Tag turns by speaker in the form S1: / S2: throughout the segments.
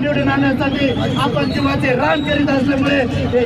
S1: निवडून आणण्यासाठी आपण जीवाचे रान करीत असल्यामुळे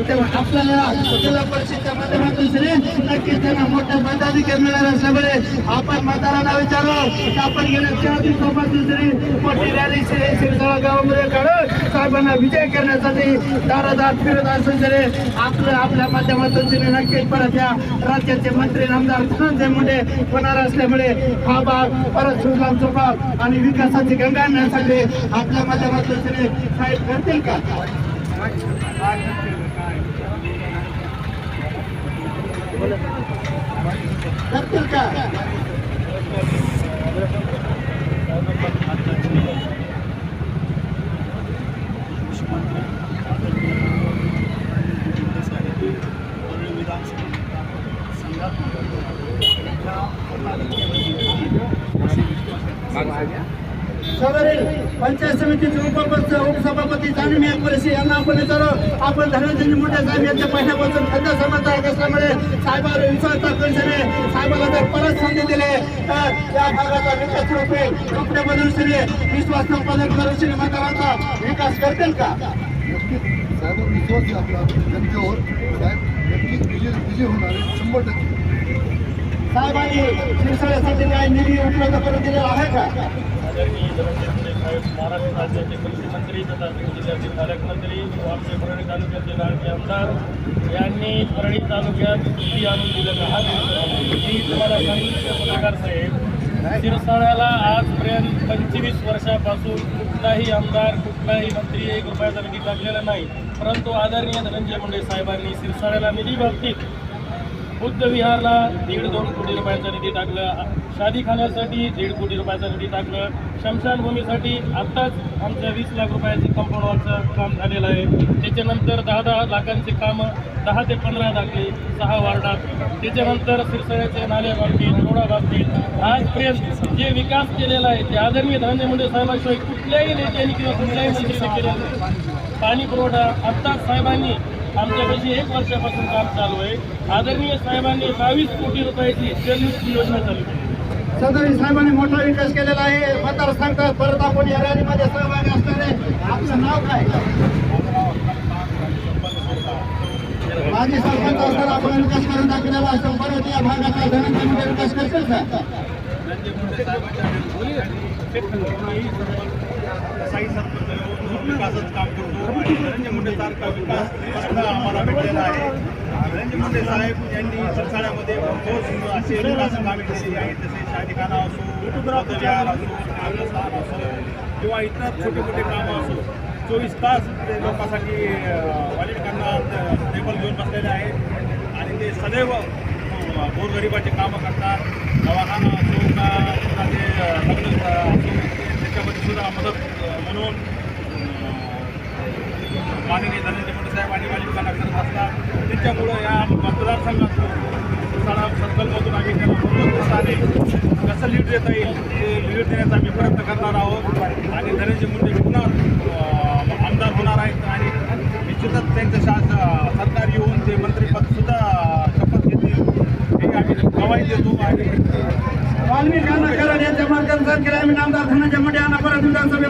S1: तेव्हा आपल्याला जिल्हा परिषदच्या माध्यमातून श्री नक्कीच त्यांना मोठं मताधिकार मिळणार असल्यामुळे आपण मतदारांना विचारलो आपण गेल्या चार दिवसापासून श्री मोठी रॅली श्री शिरसाळा गावामध्ये काढून साहेबांना विजय करण्यासाठी दारादार फिरत असून तरी आपलं आपल्या माध्यमातून श्री नक्कीच परत या राज्याचे मंत्री आमदार धनंजय मुंडे होणार असल्यामुळे हा भाग परत सुजलाम सुभाग आणि विकासाची गंगा आणण्यासाठी आपल्या माध्यमातून श्री साहेब करतील का करतील का सदरील पंचायत समितीचे उपपद उपसभापती जाणून अकबरशी यांना आपण विचारू आपण धनंजय मुंडे साहेब यांच्या पहिल्यापासून खंड समर्थक असल्यामुळे साहेबांवर विश्वास दाखवून साहेबाला जर परत संधी दिली तर या भागाचा विकास रूपे कपडे बदलून श्री विश्वास संपादन करून श्री मतदारांचा विकास करतील का?
S2: साहेब विश्वास आहे आपला जनतेवर साहेब नक्कीच विजय विजय होणार आहे शंभर टक्के.
S1: साहेबांनी शिरसाळ्यासाठी काही निधी उपलब्ध करून दिलेला आहे का?
S3: आदरणीय धनंजय साहेब महाराष्ट्र राज्याचे कृषी मंत्री तथा जिल्ह्याचे पालकमंत्री व आमचे परळी तालुक्याचे लाडके आमदार यांनी परळी तालुक्यात निधी आणून दिलेला हा मी तुम्हाला सांगितलं पत्रकार साहेब शिरसाळ्याला आजपर्यंत पंचवीस वर्षापासून कुठलाही आमदार कुठलाही मंत्री एक रुपयाचा निधी टाकलेला नाही. परंतु आदरणीय धनंजय मुंडे साहेबांनी शिरसाळ्याला निधी बाबतीत बुद्ध विहारला दीड दोन कोटी रुपयाचा निधी टाकलं. शादी खाण्यासाठी दीड कोटी रुपयाचा निधी टाकलं. शमशानभूमीसाठी आत्ताच आमच्या वीस लाख रुपयाचे कंपाऊंडवरचं काम झालेलं आहे. त्याच्यानंतर दहा दहा लाखांचे कामं दहा ते पंधरा टाकले सहा वार्डात. त्याच्यानंतर सिरसळ्याचे नाल्या बाबतीत रोडा बाबतीत आजपर्यंत जे विकास केलेला आहे ते आदरणीय धनंजय मुंडे साहेबांशिवाय कुठल्याही नेत्यांनी किंवा कुठल्याही मंत्र्यांनी केलेलं पाणी पुरवठा आत्ताच साहेबांनी आमच्यापाशी एक वर्षापासून काम चालू आहे. आदरणीय साहेबांनी बावीस कोटी रुपयाची जलयुक्त योजना चालू केली.
S1: सदरी साहेबांनी मोठा विकास केलेला आहे. मतदारसंघात परत आपण या रॅलीमध्ये सहभागी असणारे. आपलं नाव काय? माजी सरपंच असताना आपण विकास करून दाखवलेला असतो. परत या भागाचा धनंजय मुंडे विकास करतील का?
S3: साई सरपंच विकासाचं काम करतो. आणि धनंजय मुंडे सारखा विकास प्रश्न आम्हाला भेटलेला आहे. धनंजय मुंडे साहेब यांनी सरसाळ्यामध्ये भरपूर असे विकास कामे केलेली आहेत तसे शादिखाना असो बुद्धविहार असो नागस्थान असो किंवा इतर छोटे मोठे कामं असो चोवीस तास ते लोकांसाठी वालेटकांना टेबल घेऊन बसलेले आहेत. आणि ते सदैव अ, गोरगरिबाचे कामं करतात. दवाखाना असो का पुन्हा ते अ, लग्न असो त्याच्यामध्ये सुद्धा मदत म्हणून माननीय धनंजय मुंडे साहेब आणि वालिकांना करत असतात. त्याच्यामुळं या मतदारसंघातून साडा सर्कलमधून आम्ही त्यांना भरपूर उत्साहाने कसं लीड देता येईल ते लीड देण्याचा आम्ही प्रयत्न करणार आहोत. आणि धनंजय मुंडे पुन्हा आमदार होणार आहेत आणि निश्चितच त्यांचं शास सरकार येऊन ते मंत्रिपदसुद्धा शपथ घेतील हे आम्ही गवाही देतो. आणि
S1: वाल्मिकांना करण यांच्या मार्गदर्शन केलं आम्ही नामदार धनंजय मुंडे यांना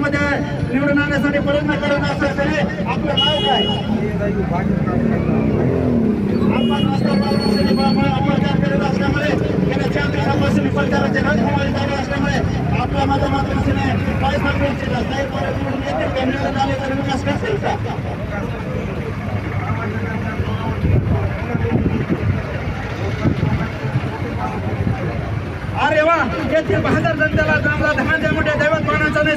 S1: परत विधानसभेमध्ये निवडून आणण्यासाठी प्रयत्न करत असल्याने आपलं नाव काय आपण प्रचार करत असल्यामुळे गेल्या चार दिवसापासून प्रचाराचे असल्यामुळे आपल्या पाच साहेब निवडून येतील निवडून आले तर विकास करतील का? अरे वा येथील बहादर जनतेला चांगला धनंजय मुंडे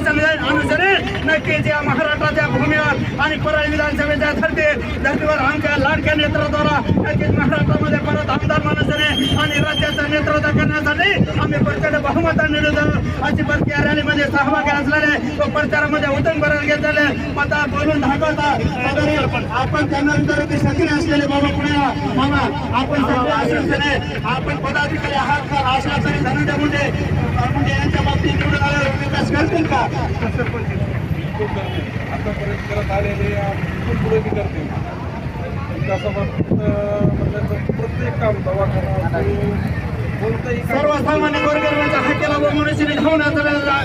S1: दैवतपणाचा अनुसरे नक्कीच या महाराष्ट्राच्या भूमीवर आणि परळी विधानसभेच्या धर्ती धर्तीवर आमच्या लाडक्या नेतृत्वाला नक्कीच महाराष्ट्रामध्ये परत आमदार माणसाने आणि राज्याचं नेतृत्व करण्यासाठी आम्ही प्रचंड बहुमताने निवडून अशी परत रॅलीमध्ये सहभागी असलेले व प्रचारामध्ये उतरून भरायला घेतलेले मता बोलून दाखवता आपण त्यानंतर विचारते सक्रिय असलेले बाबा पुणे या. बाबा आपण आपण पदाधिकारी आहात का असला तरी धनंजय मुंडे मुंडे यांच्या बाबतीत निवडून आल्यावर विकास करतील का?
S2: आतापर्यंत करत आलेले पुढे बी करते विकासाबाबत अं, म्हटलं तर प्रत्येक काम दवाखाना असो
S1: सर्वसामान्य गोरगरिबांच्या हाकेला व मनुष्याने धावून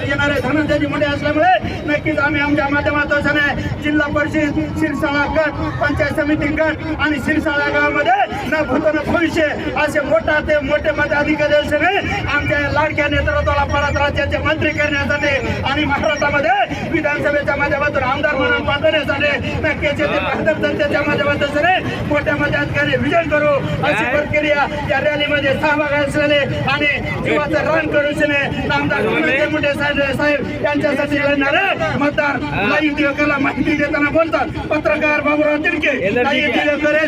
S1: येणारे धनंजयजी मुंडे असल्यामुळे नक्कीच आम्ही आमच्या माध्यमातून जिल्हा परिषद शिरसाळा गट पंचायत समिती गट आणि शिरसाळा गावामध्ये न भूत भविष्य असे मोठा ते मोठे मताधिकारी असणे आमच्या लाडक्या नेतृत्वाला परत राज्याचे मंत्री करण्यासाठी आणि महाराष्ट्रामध्ये विधानसभेच्या माध्यमातून आमदार म्हणून पाठवण्यासाठी नक्कीच जनतेच्या माध्यमातून मोठ्या मताधिकारी विजय करू अशी प्रक्रिया या रॅलीमध्ये सहभाग असलेले आणि जीवाचं रान करून आमदार धनंजय मुंडे साहेब साहेब यांच्यासाठी लढणारे मतदार लाईव्ह दिवकाला माहिती देताना बोलतात. पत्रकार बाबुराव तिडके लाईव्ह दिवकरे